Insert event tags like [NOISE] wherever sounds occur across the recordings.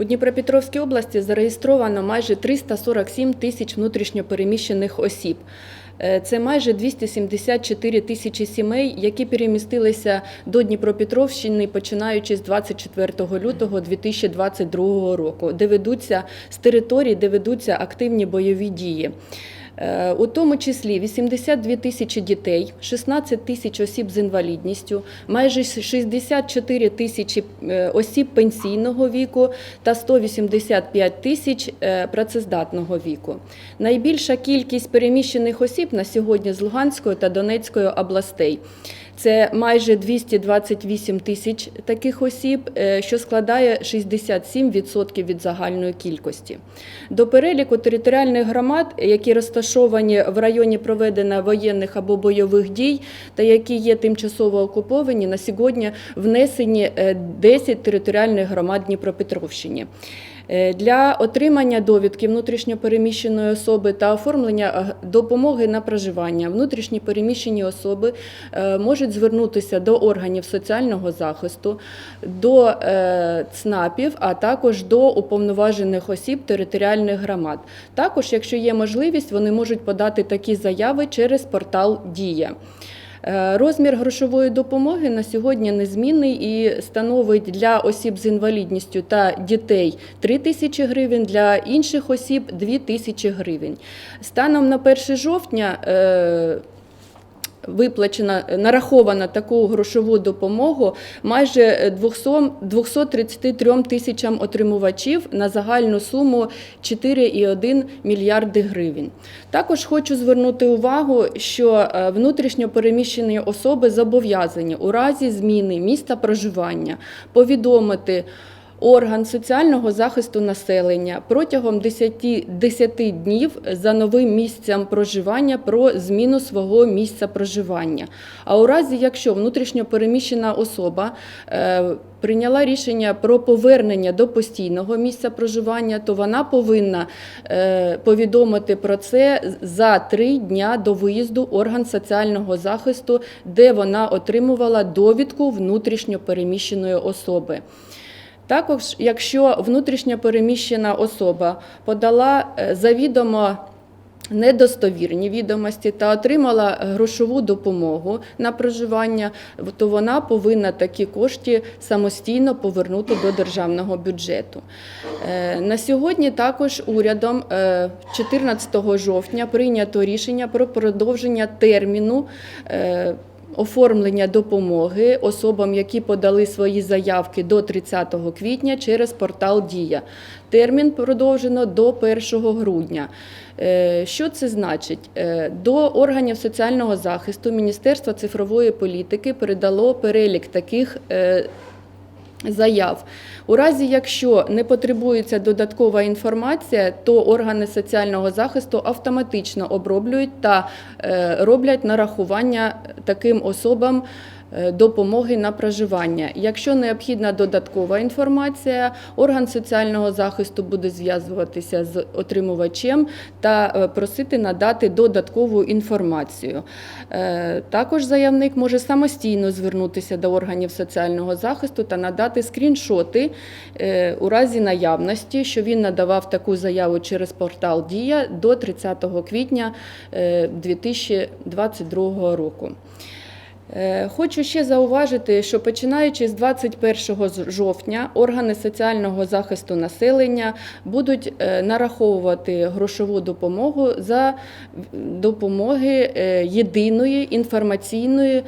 У Дніпропетровській області зареєстровано майже 347 тисяч внутрішньопереміщених осіб. Е, Це майже 274 тисячі сімей, які перемістилися до Дніпропетровщини починаючи з 24 лютого 2022 року, де ведуться з територій, де ведуться активні бойові дії. Е, У тому числі 82 тисячі дітей, 16 тисяч осіб з інвалідністю, майже 64 тисячі е, осіб пенсійного віку та 185 тисяч е, працездатного віку. Найбільша кількість переміщених осіб на сьогодні з Луганської та Донецької областей. Це майже 228 тисяч таких осіб, е, що складає 67% від загальної кількості. До переліку територіальних громад, які розташовані в районі проведення воєнних або бойових дій та які є тимчасово окуповані, на сьогодні внесені е, 10 територіальних громад Дніпропетровщини. Е, Для отримання довідки внутрішньопереміщеної особи та оформлення е, допомоги на проживання внутрішні переміщені особи е, можуть звернутися до органів соціального захисту, до ЦНАПів, а також до уповноважених осіб територіальних громад. Також, якщо є можливість, вони можуть подати такі заяви через портал Дія. Е, Розмір грошової допомоги на сьогодні незмінний і становить для осіб з інвалідністю та дітей 3 тисячі гривень, для інших осіб 2 тисячі гривень. Станом на 1 жовтня е, виплачена, нарахована таку грошову допомогу майже 200, 233 тисячам отримувачів на загальну суму 4,1 мільярди гривень. Також хочу звернути увагу, що е, внутрішньо переміщені особи зобов'язані у разі зміни міста проживання повідомити орган соціального захисту населення протягом 10, 10 днів за новим місцем проживання про зміну свого місця проживання. А у разі, якщо внутрішньо переміщена особа е, прийняла рішення про повернення до постійного місця проживання, то вона повинна е, повідомити про це за три дня до виїзду орган соціального захисту, де вона отримувала довідку внутрішньо переміщеної особи. Також, якщо внутрішньо переміщена особа подала е, завідомо недостовірні відомості та отримала грошову допомогу на проживання, то вона повинна такі кошти самостійно повернути до державного бюджету. Е, На сьогодні також урядом е, 14 жовтня прийнято рішення про продовження терміну. Оформлення допомоги особам, які подали свої заявки до 30 квітня через портал Дія. Термін продовжено до 1 грудня. Е, Що це значить? Е, До органів соціального захисту Міністерства цифрової політики передало перелік таких е, заяв. У разі, якщо не потребується додаткова інформація, то органи соціального захисту автоматично оброблюють та е, роблять нарахування таким особам допомоги на проживання. Якщо необхідна додаткова інформація, орган соціального захисту буде зв'язуватися з отримувачем та е, просити надати додаткову інформацію. Е, Також заявник може самостійно звернутися до органів соціального захисту та надати скріншоти е, у разі наявності, що він надавав таку заяву через портал Дія до 30 квітня е, 2022 року. Е, Хочу ще зауважити, що починаючи з 21 з- жовтня органи соціального захисту населення будуть е, нараховувати грошову допомогу за допомоги е, єдиної інформаційної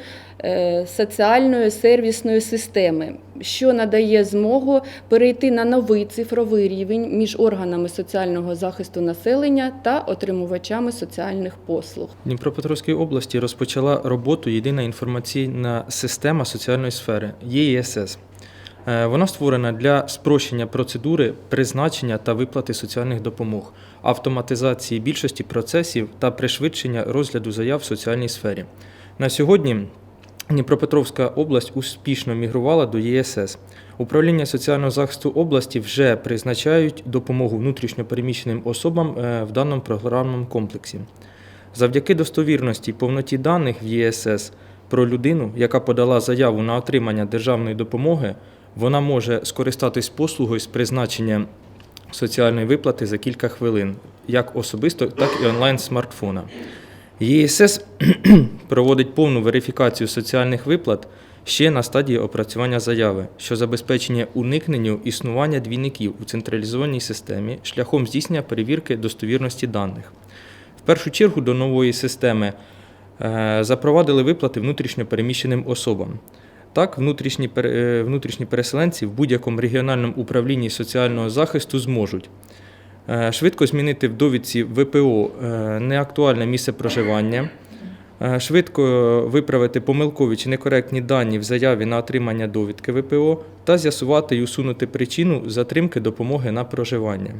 соціальної сервісної системи, що надає змогу перейти на новий цифровий рівень між органами соціального захисту населення та отримувачами соціальних послуг. Дніпропетровській області розпочала роботу єдина інформаційна система соціальної сфери ЄІСС. Е, Вона створена для спрощення процедури призначення та виплати соціальних допомог, автоматизації більшості процесів та пришвидшення розгляду заяв в соціальній сфері. На сьогодні Дніпропетровська область успішно мігрувала до ЄСС. Управління соціального захисту області вже призначають допомогу внутрішньопереміщеним особам е, в даному програмному комплексі. Завдяки достовірності й повноті даних в ЄСС про людину, яка подала заяву на отримання державної допомоги, вона може скористатись послугою з призначення соціальної виплати за кілька хвилин, як особисто, так і онлайн з смартфона. ЄСС проводить повну верифікацію соціальних виплат ще на стадії опрацювання заяви, що забезпечення уникненню існування двійників у централізованій системі шляхом здійснення перевірки достовірності даних. В першу чергу до нової системи е, запровадили виплати внутрішньо переміщеним особам. Так, внутрішні, е, внутрішні переселенці в будь-якому регіональному управлінні соціального захисту зможуть швидко змінити в довідці ВПО е, неактуальне місце проживання, е, швидко виправити помилкові чи некоректні дані в заяві на отримання довідки ВПО та з'ясувати і усунути причину затримки допомоги на проживання.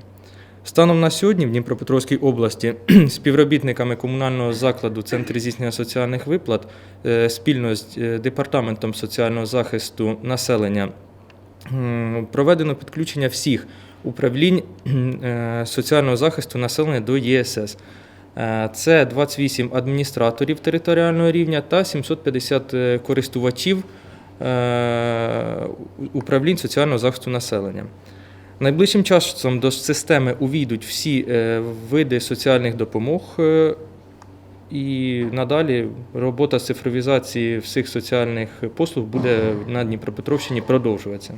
Станом на сьогодні в Дніпропетровській області [CLEARS THROAT] співробітниками комунального закладу Центр здійснення соціальних виплат е, спільно з е, Департаментом соціального захисту населення проведено підключення всіх управлінь е, соціального захисту населення до ЄСС. Е, Це 28 адміністраторів територіального рівня та 750 е, користувачів управлінь соціального захисту населення. Найближчим часом до системи увійдуть всі види соціальних допомог, і надалі робота цифровізації всіх соціальних послуг буде на Дніпропетровщині продовжуватися.